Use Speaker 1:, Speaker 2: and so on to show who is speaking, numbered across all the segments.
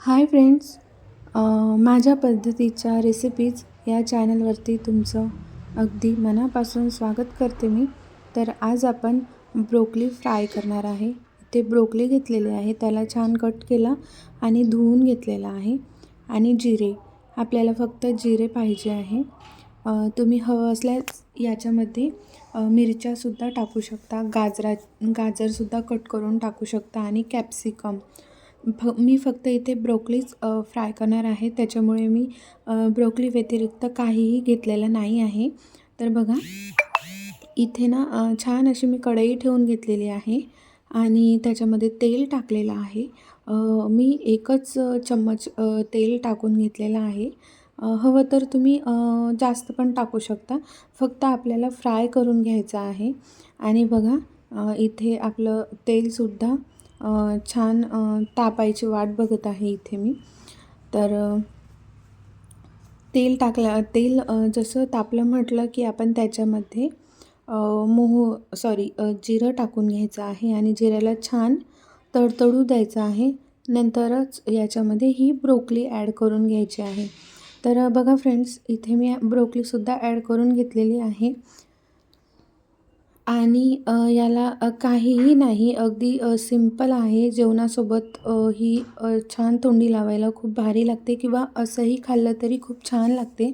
Speaker 1: Hi friends माझ्या पद्धतीच्या recipes या चॅनलवरती तुमचं अगदी मनापासून स्वागत करते मी. तर आज आपण ब्रोकली फ्राय करणार आहे. ते ब्रोकली घेतलेले आहे त्याला छान कट केला आणि धुवून घेतलेला आहे. आणि जिरे आपल्याला फक्त जिरे पाहिजे आहे. तुम्ही हवं असल्यास याच्यामध्ये मिरच्यासुद्धा टाकू शकता गाजरा गाजरसुद्धा कट करून टाकू शकता आणि कॅप्सिकम फ मी फक्त इथे ब्रोकलीच फ्राय करणार आहे. त्याच्यामुळे मी ब्रोकली व्यतिरिक्त काहीही घेतलेलं नाही आहे. तर बघा इथे ना छान अशी मी कढई ठेवून घेतलेली आहे आणि त्याच्यामध्ये तेल टाकलेलं आहे. मी एकच चम्मच तेल टाकून घेतलेलं आहे. हवं तर तुम्ही जास्त पण टाकू शकता. फक्त आपल्याला फ्राय करून घ्यायचं आहे. आणि बघा इथे आपलं तेलसुद्धा छान तापायची वाट बघत आहे इथे मी. तर तेल टाकलं तेल जसं तापलं म्हटलं की आपण त्याच्यामध्ये मोह सॉरी जिरं टाकून घ्यायचं आहे आणि जिऱ्याला छान तडतडू द्यायचं आहे. नंतरच याच्यामध्ये ही ब्रोकली ॲड करून घ्यायची आहे. तर बघा फ्रेंड्स इथे मी ब्रोकलीसुद्धा ॲड करून घेतलेली आहे. आणि याला काहीही नाही. अगदी सिंपल सिंपल आहे जेवणासोबत ही छान तोंडी लावायला खूप भारी लागते किंवा असंही खाल्लं तरी खूप छान लागते.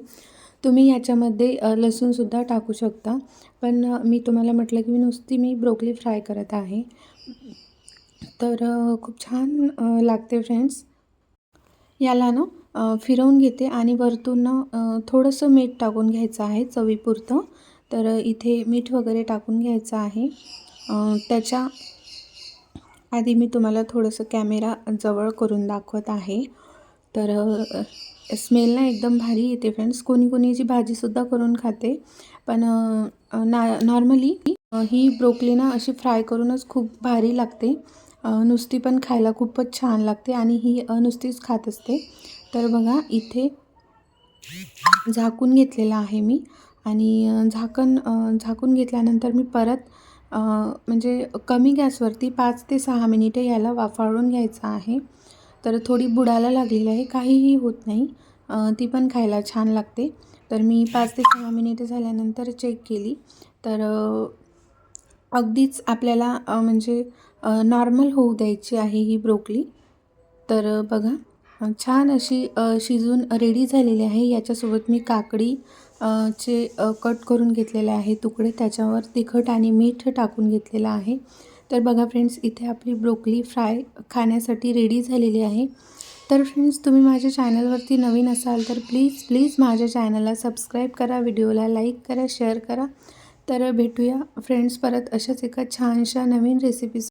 Speaker 1: तुम्ही याच्यामध्ये लसूणसुद्धा टाकू शकता. पण मी तुम्हाला म्हटलं की मी नुसती मी ब्रोकली फ्राय करत आहे. तर खूप छान लागते फ्रेंड्स. याला ना फिरवून घेते आणि वरतून ना थोडंसं मीठ टाकून घ्यायचं आहे चवीपुरतं. तर इथे मीठ वगैरे टाकून घ्यायचं आहे. त्याच्या आधी मी तुम्हाला थोडंसं कॅमेरा जवळ करून दाखवत आहे. तर स्मेल ना एकदम भारी येते फ्रेंड्स. कोणी कोणी जी भाजीसुद्धा करून खाते. पण ना नॉर्मली ही ब्रोकली ना अशी फ्राय करूनच खूप भारी लागते. नुसती पण खायला खूपच छान लागते आणि ही नुसतीच खात असते. तर बघा इथे झाकून घेतलेलं आहे मी. आणि झाकण झाकून घेतल्यानंतर मी परत म्हणजे कमी गॅसवरती पाच ते सहा मिनिटे याला वाफाळून घ्यायचं आहे. तर थोडी बुडायला लागलेली आहे काहीही होत नाही. ती पण खायला छान लागते. तर मी पाच ते सहा मिनिटे झाल्यानंतर चेक केली. तर अगदीच आपल्याला म्हणजे नॉर्मल होऊ द्यायची आहे ही ब्रोकली. तर बघा छान अशी शिजून रेडी झालेली आहे. याच्यासोबत मी काकडी चे कट करून घेतलेले आहे तुकडे त्याच्यावर तिखट आणि मीठ टाकून घेतलेलं आहे. तर बघा फ्रेंड्स इथे आपली ब्रोकली फ्राय खाण्यासाठी रेडी झालेली आहे. तर फ्रेंड्स तुम्ही माझ्या चॅनलवरती नवीन असाल तर प्लीज प्लीज माझ्या चॅनलला सबस्क्राईब करा व्हिडिओला लाईक करा शेअर करा. तर भेटूया फ्रेंड्स परत अशाच एका छानशा नवीन रेसिपीज